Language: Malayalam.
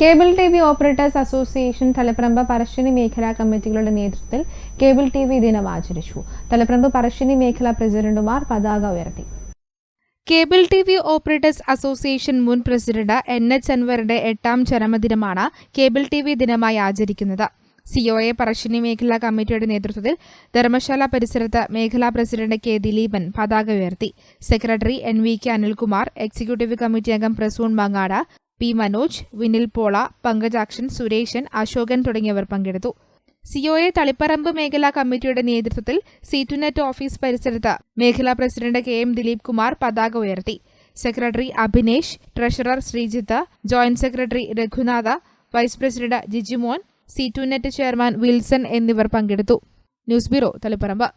Cable T V operators association തലപ്രംഭ Parassini മേഖലാ കമ്മിറ്റികളുടെ നേതൃത്വത്തിൽ കേബിൾ ടി വി ദിനം ആചരിച്ചു. തലപ്രമ്പ് പറശ്ശിനി മേഖലാ പ്രസിഡന്റുമാർ പതാക ഉയർത്തി. Cable T V operators association മുൻ പ്രസിഡന്റ് എൻ എച്ച് അൻവറുടെ എട്ടാം ചരമദിനമാണ് കേബിൾ ടി വി ദിനമായി ആചരിക്കുന്നത്. സിഒഎ പറശ്ശിനി മേഖലാ കമ്മിറ്റിയുടെ നേതൃത്വത്തിൽ ധർമ്മശാല പരിസരത്ത് മേഖലാ പ്രസിഡന്റ് കെ ദിലീപൻ പതാക ഉയർത്തി. Secretary N V K Anilkumar executive committee അംഗം പ്രസൂൺ മങ്ങാട് പി മനോജ് വിനിൽ പോള പങ്കജാക്ഷൻ സുരേഷൻ അശോകൻ തുടങ്ങിയവർ പങ്കെടുത്തു. സിഒഎ തളിപ്പറമ്പ് മേഖലാ കമ്മിറ്റിയുടെ നേതൃത്വത്തിൽ സീറ്റുനെറ്റ് ഓഫീസ് പരിസരത്ത് മേഖലാ president K M Dileep Kumar പതാക ഉയർത്തി. Secretary Abhinesh treasurer Sreejith joint secretary Raghunatha vice president Jijimon സീറ്റുനെറ്റ് chairman Wilson എന്നിവർ പങ്കെടുത്തു. News bureau Taliparamba.